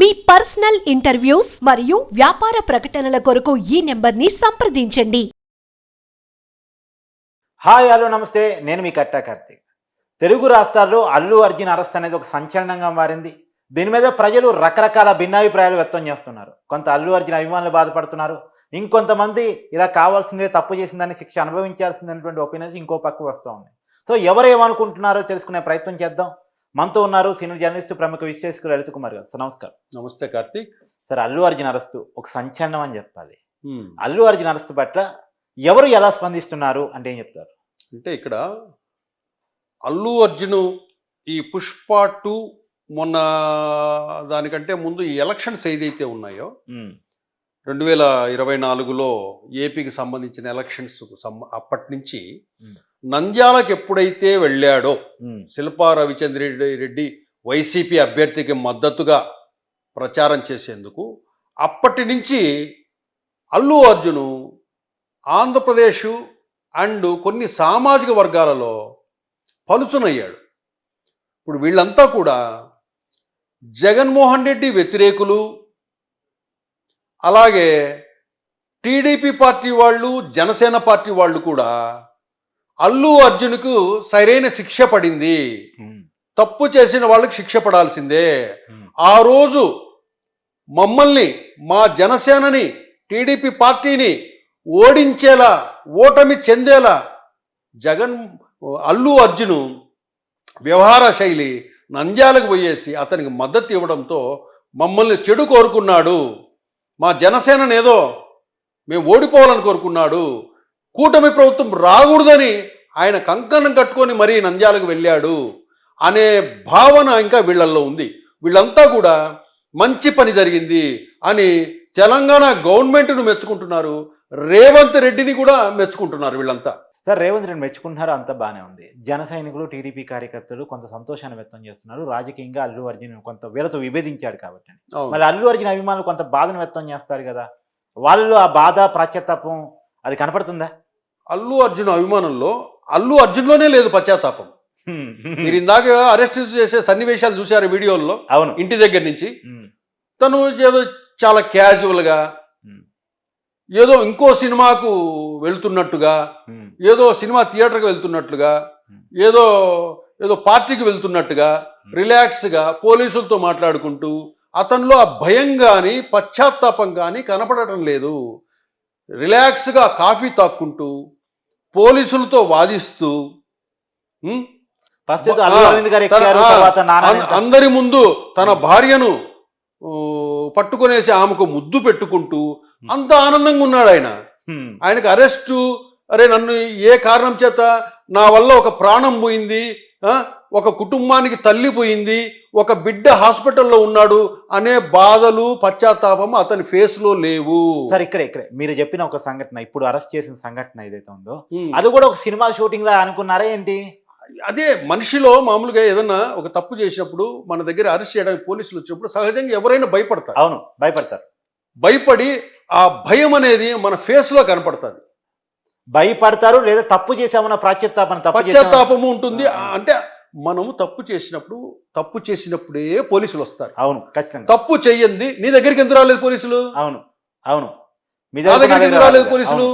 మీ personal interviews మరియు వ్యాపార ప్రకటనల కొరకు ఈ నెంబర్ని సంప్రదించండి. హాయ్ హలో నమస్తే. నేను మీ కట్టా కార్తీక్. తెలుగు రాష్ట్రాల్లో అల్లు అర్జున్ అరెస్ట్ అనేది ఒక సంచలనంగా మారింది. దీని మీద ప్రజలు రకరకాల భిన్నాభిప్రాయాలు వ్యక్తం చేస్తున్నారు. కొంత అల్లు అర్జున్ అభిమానులు బాధపడుతున్నారు. ఇంకొంతమంది ఇలా కావాల్సిందే తప్పు చేసిందని శిక్ష అనుభవించాల్సిందనేటువంటి ఒపీనియన్స్ ఇంకో పక్క వస్తూ ఉన్నాయి సో ఎవరు ఏమనుకుంటున్నారో తెలుసుకునే ప్రయత్నం చేద్దాం. మనతో ఉన్నారు సీనియర్ జర్నలిస్ట్ ప్రముఖ విశ్లేషకులు లలిత్ కుమార్ గారు. సార్ నమస్కారం. నమస్తే కార్తీక్. సార్ అల్లు అర్జున్ అరెస్టు ఒక సంచలనం అని చెప్పాలి. అల్లు అర్జున్ అరెస్టు పట్ల ఎవరు ఎలా స్పందిస్తున్నారు అంటే ఏం చెప్తారు? అంటే ఇక్కడ అల్లు అర్జున్ ఈ పుష్ప టూ మొన్న దానికంటే ముందు ఈ ఎలక్షన్స్ ఏదైతే ఉన్నాయో రెండు వేల ఇరవై నాలుగులో ఏపీకి సంబంధించిన ఎలక్షన్స్ అప్పటి నుంచి. నంద్యాలకు ఎప్పుడైతే వెళ్ళాడో శిల్పా రవిచంద్ర రెడ్డి రెడ్డి వైసీపీ అభ్యర్థికి మద్దతుగా ప్రచారం చేసేందుకు అప్పటి నుంచి అల్లు అర్జును ఆంధ్రప్రదేశ్ అండ్ కొన్ని సామాజిక వర్గాలలో పలుచునయ్యాడు. ఇప్పుడు వీళ్ళంతా కూడా జగన్మోహన్ రెడ్డి వ్యతిరేకులు అలాగే టీడీపీ పార్టీ వాళ్ళు జనసేన పార్టీ వాళ్ళు కూడా అల్లు అర్జున్కు సరైన శిక్ష పడింది. తప్పు చేసిన వాళ్ళకి శిక్ష పడాల్సిందే. ఆ రోజు మమ్మల్ని మా జనసేనని టీడీపీ పార్టీని ఓడించేలా ఓటమి చెందేలా జగన్ అల్లు అర్జును వ్యవహార శైలి నంద్యాలకు పోయేసి అతనికి మద్దతు ఇవ్వడంతో మమ్మల్ని చెడు కోరుకున్నాడు. మా జనసేనని ఏదో మేము ఓడిపోవాలని కోరుకున్నాడు. కూటమి ప్రభుత్వం రాకూడదని ఆయన కంకణం కట్టుకొని మరీ నంద్యాలకు వెళ్ళాడు అనే భావన ఇంకా వీళ్ళల్లో ఉంది. వీళ్ళంతా కూడా మంచి పని జరిగింది అని తెలంగాణ గవర్నమెంట్ను మెచ్చుకుంటున్నారు. రేవంత్ రెడ్డిని కూడా మెచ్చుకుంటున్నారు వీళ్ళంతా. సార్ రేవంత్ రెడ్డి మెచ్చుకుంటున్నారు? అంత బాగానే ఉంది. జన సైనికులు టీడీపీ కార్యకర్తలు కొంత సంతోషాన్ని వ్యక్తం చేస్తున్నారు. రాజకీయంగా అల్లు అర్జున్ కొంత వీళ్ళతో విభేదించాడు కాబట్టి. మళ్ళీ అల్లు అర్జున్ అభిమానులు కొంత బాధను వ్యక్తం చేస్తారు కదా? వాళ్ళు ఆ బాధ ప్రాచ్యతాపం అది కనపడుతుందా? అల్లు అర్జున్ అభిమానంలో అల్లు అర్జున్లోనే లేదు పశ్చాత్తాపం. మీరు ఇందాక అరెస్ట్ చేసే సన్నివేశాలు చూశారు వీడియోల్లో అవును. ఇంటి దగ్గర నుంచి. తను ఏదో చాలా క్యాజువల్గా ఏదో ఇంకో సినిమాకు వెళ్తున్నట్టుగా ఏదో సినిమా థియేటర్కి వెళ్తున్నట్లుగా ఏదో ఏదో పార్టీకి వెళ్తున్నట్టుగా రిలాక్స్గా పోలీసులతో మాట్లాడుకుంటూ అతనిలో ఆ భయం కానీ పశ్చాత్తాపం కానీ కనపడటం లేదు. రిలాక్స్గా కాఫీ తాక్కుంటూ పోలీసులతో వాదిస్తూ? ఫస్ట్ అందరి ముందు తన భార్యను పట్టుకొనేసి ఆమెకు ముద్దు పెట్టుకుంటూ అంత ఆనందంగా ఉన్నాడు ఆయన. ఆయనకు అరెస్టు అరే నన్ను ఏ కారణం చేత నా వల్ల ఒక ప్రాణం పోయింది ఒక కుటుంబానికి తల్లి పోయింది ఒక బిడ్డ హాస్పిటల్లో ఉన్నాడు అనే బాధలు పశ్చాత్తాపం అతని ఫేస్లో లేవు. సార్ ఇక్కడే ఇక్కడే. మీరు చెప్పిన ఒక సంఘటన ఇప్పుడు అరెస్ట్ చేసిన సంఘటన ఏదైతే ఉందో. అది కూడా ఒక సినిమా షూటింగ్ లా అనుకున్నారా ఏంటి? అదే మనిషిలో మామూలుగా ఏదన్నా ఒక తప్పు చేసినప్పుడు మన దగ్గర అరెస్ట్ చేయడానికి పోలీసులు వచ్చినప్పుడు సహజంగా ఎవరైనా భయపడతారు. అవును భయపడతారు. భయపడి ఆ భయం అనేది మన ఫేస్లో కనపడుతుంది. భయపడతారు లేదా తప్పు చేసామన్న చేసామన్న- పశ్చాత్తాపము ఉంటుంది. అంటే మనము తప్పు చేసినప్పుడు తప్పు చేసినప్పుడే పోలీసులు వస్తారు. అవును ఖచ్చితంగా. తప్పు చెయ్యంది నీ దగ్గరికి ఎందుకు రాలేదు పోలీసులు? అవును అవును. మీ దగ్గరికి దగ్గర ఎందుకు రాలేదు పోలీసులు?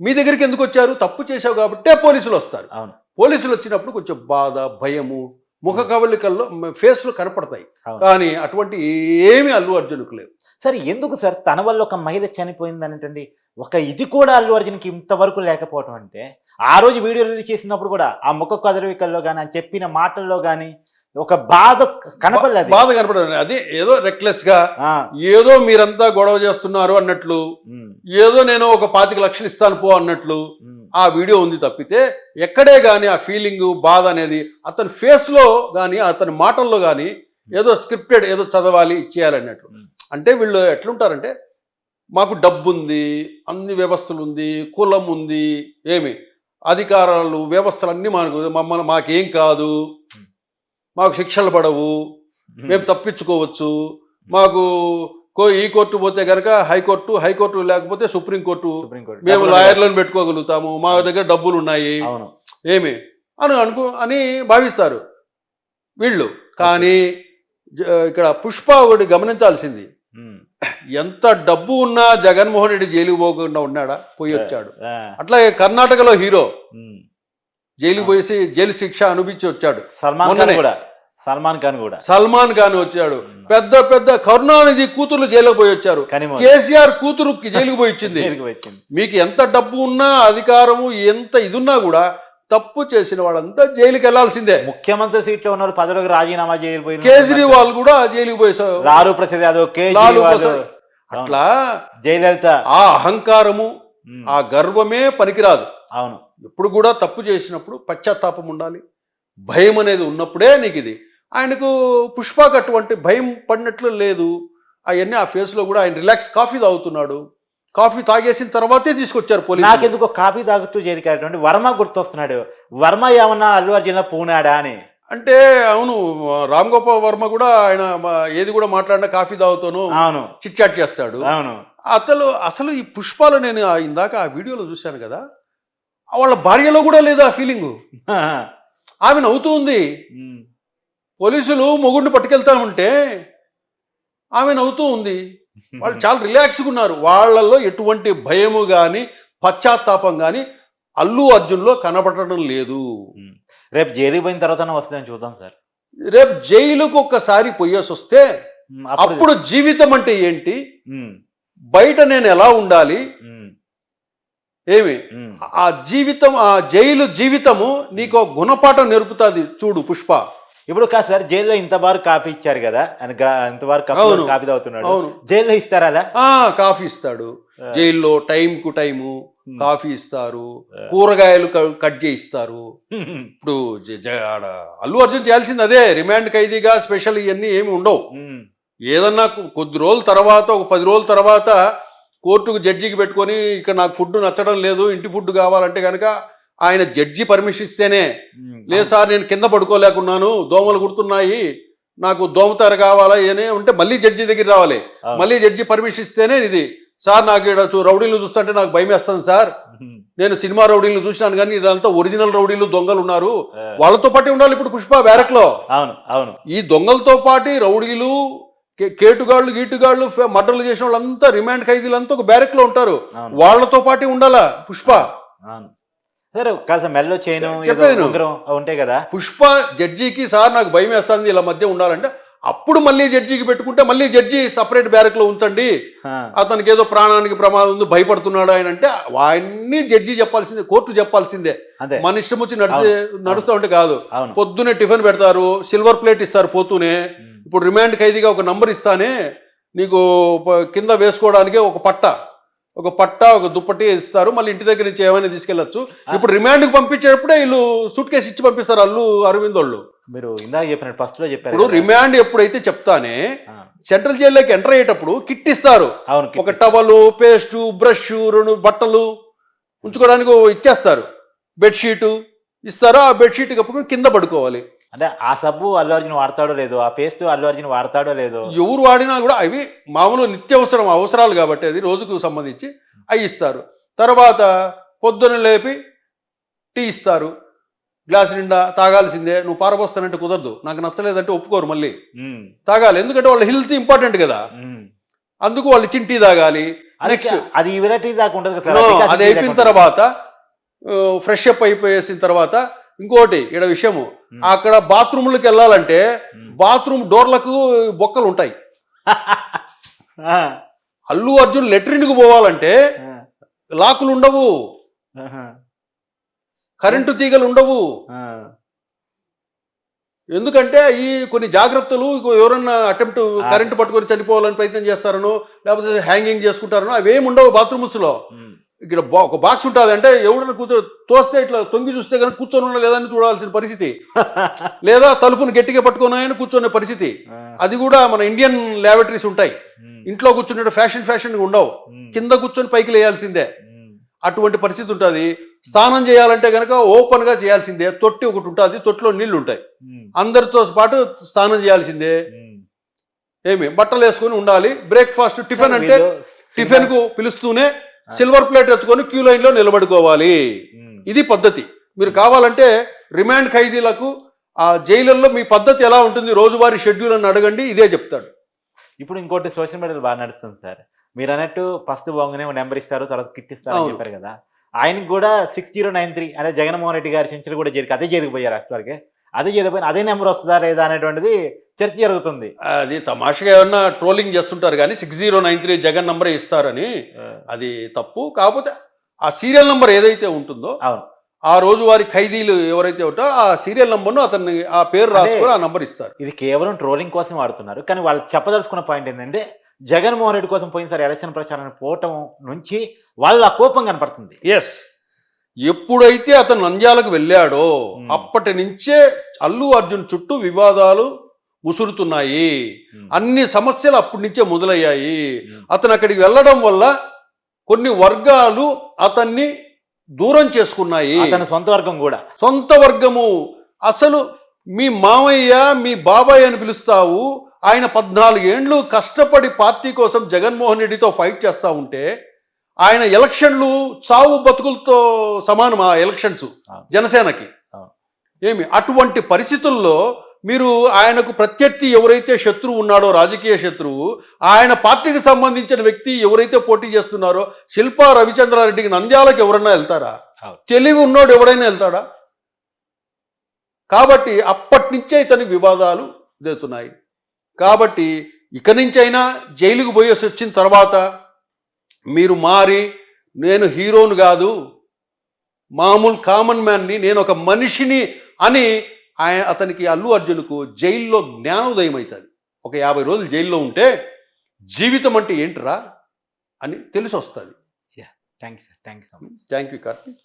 మీ దగ్గరికి ఎందుకు వచ్చారు? తప్పు చేశావు కాబట్టే పోలీసులు వస్తారు. అవును. పోలీసులు వచ్చినప్పుడు కొంచెం బాధ భయము ముఖ కవళికల్లో ఫేస్లో కనపడతాయి. కానీ అటువంటి ఏమి అల్లు అర్జున్కు లేవు. సరే ఎందుకు సార్? తన వల్ల ఒక మహిళ చనిపోయింది అనేటండి ఒక ఇది కూడా అల్లు అర్జున్కి ఇంతవరకు లేకపోవటం అంటే ఆ రోజు వీడియో రిలీజ్ చేసినప్పుడు కూడా ఆ ముఖ కదలికల్లో కానీ ఆయన చెప్పిన మాటల్లో కానీ ఒక బాధ కనపడలేదు. బాధ కనపడదు అదే ఏదో రెక్లెస్గా ఆ, ఏదో మీరంతా గొడవ చేస్తున్నారు అన్నట్లు ఏదో నేను ఒక పాతిక లక్షలు ఇస్తాను పో అన్నట్లు ఆ వీడియో ఉంది తప్పితే ఎక్కడే కానీ ఆ ఫీలింగ్ బాధ అనేది అతని ఫేస్లో కానీ అతని మాటల్లో కానీ ఏదో స్క్రిప్టెడ్ ఏదో చదవాలి ఇచ్చేయాలి అన్నట్లు. అంటే వీళ్ళు ఎట్లుంటారంటే మాకు డబ్బు ఉంది అన్ని వ్యవస్థలు ఉంది కులం ఉంది ఏమి? అధికారాలు వ్యవస్థలు అన్నీ మనకు మమ్మల్ని మాకేం కాదు. మాకు శిక్షలు పడవు. మేము. తప్పించుకోవచ్చు. మాకు ఈ కోర్టు పోతే కనుక హైకోర్టు హైకోర్టు లేకపోతే సుప్రీంకోర్టు. మేము లాయర్లను పెట్టుకోగలుగుతాము. మా దగ్గర డబ్బులు ఉన్నాయి ఏమి? అని అనుకో అని భావిస్తారు వీళ్ళు. కానీ ఇక్కడ పుష్ప ఒకటి గమనించాల్సింది. ఎంత డబ్బు ఉన్నా జగన్మోహన్ రెడ్డి జైలుకు పోకుండా ఉన్నాడా? పోయి వచ్చాడు. అట్లాగే కర్ణాటకలో హీరో. జైలుకు పోయేసి జైలు శిక్ష అనుభవించి వచ్చాడు. సల్మాన్ ఖాన్. కూడా. సల్మాన్ ఖాన్ కూడా. సల్మాన్ ఖాన్ వచ్చాడు. పెద్ద పెద్ద కరుణానిధి కూతుర్లు జైలుకు పోయి వచ్చారు. కేసీఆర్ కూతురు జైలుకు పోయి వచ్చింది. మీకు ఎంత డబ్బు ఉన్నా అధికారము ఎంత ఇది ఉన్నా కూడా తప్పు చేసిన వాళ్ళంతా జైలుకి వెళ్ళాల్సిందే ముఖ్యమంత్రి సీట్లో ఉన్న పదవికి రాజీనామా చేయబోయిన కేజ్రీవాల్ కూడా జైలుకి పోయేసారు లాలూ ప్రసాద్ యాదవ్ లాలూ కేజ్రీవాల్ ప్రసాద్. అట్లా జయలలిత. ఆ అహంకారము. ఆ గర్వమే పనికిరాదు. అవును. ఎప్పుడు కూడా తప్పు చేసినప్పుడు పశ్చాత్తాపం ఉండాలి. భయం అనేది ఉన్నప్పుడే నీకు ఇది. ఆయనకు పుష్పకు అటువంటి భయం పడినట్లు లేదు. అవన్నీ ఆ ఫేస్లో కూడా ఆయన రిలాక్స్ కాఫీ తాగుతున్నాడు. కాఫీ తాగేసిన తర్వాతే తీసుకొచ్చారు పోలీసు నాకెందుకో కాఫీ తాగుతూ జైలుకి వర్మ గుర్తొస్తున్నాడు. వర్మ ఏమన్నా అల్లు అర్జున్ పూనాడా అని. అంటే అవును రామ్ గోపాల్ వర్మ కూడా ఆయన ఏది కూడా మాట్లాడినా కాఫీ తాగుతాను అవును. చిట్ చాట్ చేస్తాడు. అవును. అతను అసలు ఈ పుష్పాలు నేను ఇందాక ఆ వీడియోలో చూశాను కదా వాళ్ళ భార్యలో కూడా లేదు ఆ ఫీలింగ్? ఆమె నవ్వుతూ ఉంది. పోలీసులు మొగుడిని పట్టుకెళ్తామంటే ఆమె నవ్వుతూ ఉంది. వాళ్ళు చాలా రిలాక్స్గా ఉన్నారు. వాళ్ళల్లో ఎటువంటి భయము కానీ పశ్చాత్తాపం కానీ అల్లు అర్జున్లో కనబడటం లేదు. రేపు జైలుకి పోయిన తర్వాత వస్తుందని చూద్దాం సార్. రేపు జైలుకు ఒక్కసారి పోయేసి వస్తే అప్పుడు జీవితం అంటే ఏంటి? బయట నేను ఎలా ఉండాలి? ఏమి. ఆ జీవితం ఆ జైలు జీవితము నీకు గుణపాఠం నేర్పుతుంది చూడు పుష్ప. ఇప్పుడు కాదు సార్ జైల్లో ఇంత బారు కాపీ ఇచ్చారు కదా ఆయన గ్రా- ఇంత బారు కప్పు అవును. కాపీ తాగుతున్నాడు. జైల్లో ఇస్తారా కాఫీ ఇస్తాడు. జైల్లో టైం కు టైము. కాఫీ ఇస్తారు. కూరగాయలు కట్ చేయిస్తారు. ఇప్పుడు అల్లు అర్జున్ చేయాల్సింది అదే రిమాండ్ ఖైదీగా స్పెషల్ ఇవన్నీ ఏమి ఉండవు. ఏదన్నా కొద్ది రోజుల తర్వాత ఒక పది రోజుల తర్వాత కోర్టుకు జడ్జికి పెట్టుకొని ఇక్కడ నాకు ఫుడ్ నచ్చడం లేదు ఇంటి ఫుడ్ కావాలంటే కనుక ఆయన జడ్జి పర్మిషన్ ఇస్తేనే. లేదు సార్ నేను కింద పడుకోలేకున్నాను దోమలు కుడుతున్నాయి నాకు దోమతెర కావాలా ఏనే ఉంటే మళ్ళీ జడ్జి దగ్గర రావాలి. మళ్ళీ జడ్జి పర్మిషన్ ఇస్తేనే ఇది. సార్ నాకు ఇక్కడ చూ- రౌడీలు చూస్తుంటే నాకు భయం వేస్తుంది సార్ నేను సినిమా రౌడీలు చూసినాను కానీ ఇదంతా ఒరిజినల్ రౌడీలు దొంగలు ఉన్నారు. వాళ్ళతో పాటు ఉండాలి ఇప్పుడు పుష్ప బ్యారక్లో అవును అవును. ఈ దొంగలతో పాటు రౌడీలు కేటుగాళ్ళు గీటుగాళ్ళు మర్డర్లు చేసిన వాళ్ళంతా రిమాండ్ ఖైదీలంతా ఒక బ్యారక్లో ఉంటారు వాళ్ళతో పాటు ఉండాలా పుష్ప? సరే కాస్త మెల్లో చేయను ఉంటాయి కదా. పుష్ప జడ్జికి సార్ నాకు భయం వేస్తుంది ఇలా మధ్య ఉండాలంటే. అప్పుడు మళ్ళీ జడ్జికి పెట్టుకుంటే మళ్ళీ జడ్జి సపరేట్ బ్యారక్లో ఉంచండి అతనికి ఏదో ప్రాణానికి ప్రమాదం ఉంది భయపడుతున్నాడు ఆయన అంటే అవన్నీ జడ్జి చెప్పాల్సిందే కోర్టు చెప్పాల్సిందే. మన ఇష్టం వచ్చి నడిచే నడుస్తూ ఉంటే కాదు. పొద్దునే టిఫిన్ పెడతారు సిల్వర్ ప్లేట్ ఇస్తారు పోతూనే. ఇప్పుడు రిమాండ్ ఖైదీగా ఒక నంబర్ ఇస్తానే నీకు కింద వేసుకోవడానికి ఒక పట్ట. ఒక పట్ట ఒక దుప్పటి ఇస్తారు. మళ్ళీ ఇంటి దగ్గర నుంచి ఏమైనా తీసుకెళ్ళొచ్చు ఇప్పుడు రిమాండ్కి పంపించేటప్పుడే వీళ్ళు సూట్ కేసు ఇచ్చి పంపిస్తారు అల్లు అరవింద్ వాళ్ళు మీరు ఇందాక చెప్పినట్టు ఫస్ట్లో చెప్పారు ఇప్పుడు. రిమాండ్ ఎప్పుడైతే చెప్తానే సెంట్రల్ జైల్లోకి ఎంటర్ అయ్యేటప్పుడు కిట్ ఇస్తారు. ఒక టవలు పేస్టు బ్రష్ రెండు బట్టలు ఉంచుకోవడానికి ఇచ్చేస్తారు. బెడ్షీటు ఇస్తారు. ఆ బెడ్షీట్ కప్పుకొని కింద పడుకోవాలి. అంటే ఆ సబ్బు అల్లు అర్జున్ వాడతాడో లేదో ఆ పేస్ట్ అల్లు అర్జున్ వాడతాడో లేదో. ఎవరు వాడినా కూడా అవి మామూలు నిత్యావసరం అవసరాలు కాబట్టి అది రోజుకు సంబంధించి అవి ఇస్తారు. తర్వాత పొద్దున లేపి టీ ఇస్తారు. గ్లాస్ నిండా తాగాల్సిందే నువ్వు పారబోస్తానంటే కుదరదు నాకు నచ్చలేదంటే ఒప్పుకోరు మళ్ళీ. తాగాలి ఎందుకంటే వాళ్ళ హెల్త్ ఇంపార్టెంట్ కదా. అందుకు వాళ్ళు ఇచ్చిన టీ తాగాలి. అది నెక్స్ట్ అది వెరైటీ దాకా ఉంటుంది అది అయిపోయిన. తర్వాత ఫ్రెష్ అప్ అయిపోయేసిన తర్వాత ఇంకోటి ఇక్కడ విషయము. అక్కడ బాత్రూమ్లకు వెళ్ళాలంటే. బాత్రూమ్ డోర్లకు బొక్కలు ఉంటాయి. అల్లు అర్జున్ లెట్రిన్కి పోవాలంటే లాకులు ఉండవు. కరెంటు తీగలు ఉండవు. ఎందుకంటే ఈ కొన్ని జాగ్రత్తలు ఎవరన్నా అటెంప్ట్. కరెంటు పట్టుకొని చనిపోవాలని ప్రయత్నం చేస్తారనో లేకపోతే హ్యాంగింగ్ చేసుకుంటారనో అవేమి ఉండవు బాత్రూమ్స్లో ఉమ్, ఇక్కడ బా- ఒక బాక్స్ ఉంటుంది అంటే ఎవడన్నా కూర్చో తోస్తే ఇట్లా తొంగి చూస్తే కనుక కూర్చొని ఉన్నా లేదని చూడాల్సిన పరిస్థితి. లేదా తలుపును గట్టిగా పట్టుకున్నాయని కూర్చునే పరిస్థితి. అది కూడా మన ఇండియన్ ల్యాబొరేటరీస్ ఉంటాయి. ఇంట్లో కూర్చున్నట్టు ఫ్యాషన్ ఫ్యాషన్ ఉండవు. కింద కూర్చొని పైకి లేయాల్సిందే. అటువంటి పరిస్థితి ఉంటుంది. స్నానం చేయాలంటే కనుక ఓపెన్గా చేయాల్సిందే. తొట్టి ఒకటి ఉంటుంది. తొట్టిలో నీళ్ళు ఉంటాయి. అందరితో పాటు స్నానం చేయాల్సిందే. ఏమి? బట్టలు వేసుకొని ఉండాలి. బ్రేక్ఫాస్ట్ టిఫిన్ అంటే వీళ్ళు టిఫిన్కు పిలుస్తూనే సిల్వర్ ప్లేట్ ఎత్తుకొని క్యూ లైన్లో నిలబడుకోవాలి. ఇది పద్ధతి. మీరు కావాలంటే రిమాండ్ ఖైదీలకు ఆ జైలుల్లో మీ పద్ధతి ఎలా ఉంటుంది రోజువారీ షెడ్యూల్ అని అడగండి ఇదే చెప్తాడు. ఇప్పుడు ఇంకోటి సోషల్ మీడియాలో బాగా నడుస్తుంది సార్. మీరు అన్నట్టు ఫస్ట్ బాగునే నెంబర్ ఇస్తారు తర్వాత కిట్ ఇస్తారు అని. చెప్పారు కదా. ఆయనకి కూడా సిక్స్ జీరో నైన్ త్రీ అదే జగన్మోహన్ రెడ్డి గారి సెంచరీ కూడా జరిగి అదే జరిగిపోయారు యాక్చువల్గా అదే జరిగిపోయిన అదే నెంబర్ వస్తుందా లేదా అనేటువంటిది చర్చ జరుగుతుంది. అది తమాషగా ఏమన్నా ట్రోలింగ్ చేస్తుంటారు కానీ six zero nine three Jagan నంబరే ఇస్తారని అది తప్పు. కాకపోతే ఆ సీరియల్ నంబర్ ఏదైతే ఉంటుందో అవును. ఆ రోజువారీ ఖైదీలు ఎవరైతే ఉంటారో ఆ సీరియల్ నంబర్ను అతన్ని ఆ పేరు రాసుకొని ఆ నంబర్ ఇస్తారు. ఇది కేవలం ట్రోలింగ్ కోసం వాడుతున్నారు. కానీ వాళ్ళు చెప్పదలుచుకున్న పాయింట్ ఏంటంటే జగన్మోహన్ రెడ్డి కోసం పోయినసారి ఎలక్షన్ ప్రచారానికి పోవటం నుంచి వాళ్ళ ఆ కోపం కనపడుతుంది. ఎస్ ఎప్పుడైతే అతను నంద్యాలకు వెళ్ళాడో. అప్పటి నుంచే అల్లు అర్జున్ చుట్టూ వివాదాలు ముసురుతున్నాయి Hmm. అన్ని సమస్యలు అప్పటి నుంచే మొదలయ్యాయి. అతను అక్కడికి వెళ్ళడం వల్ల కొన్ని వర్గాలు అతన్ని దూరం చేసుకున్నాయి సొంత వర్గం కూడా సొంత వర్గము అసలు మీ మామయ్య మీ బాబాయ్ అని పిలుస్తావు ఆయన పద్నాలుగేండ్లు కష్టపడి పార్టీ కోసం జగన్మోహన్ రెడ్డితో ఫైట్ చేస్తా ఉంటే ఆయన ఎలక్షన్లు చావు బతుకులతో సమానం ఆ ఎలక్షన్స్. జనసేనకి. ఏమి అటువంటి పరిస్థితుల్లో మీరు ఆయనకు ప్రత్యర్థి ఎవరైతే శత్రువు ఉన్నాడో రాజకీయ శత్రువు ఆయన పార్టీకి సంబంధించిన వ్యక్తి ఎవరైతే పోటీ చేస్తున్నారో శిల్పా రవిచంద్రారెడ్డికి నంద్యాలకు ఎవరన్నా వెళ్తారా. తెలివి ఉన్నోడు ఎవడైనా వెళ్తాడా కాబట్టి అప్పటి నుంచే ఇతని వివాదాలు జరుగుతున్నాయి కాబట్టి ఇక నుంచైనా జైలుకు పోయేసి వచ్చిన తర్వాత మీరు మారి నేను హీరోను కాదు మామూలు కామన్ మ్యాన్ని నేను ఒక మనిషిని అని ఆయన అతనికి అల్లు అర్జున్కు జైల్లో జ్ఞానోదయం అవుతుంది. ఒక యాభై రోజులు జైల్లో ఉంటే జీవితం అంటే ఏంటిరా అని తెలిసి వస్తుంది thank you sir thank you so much thank you Karthik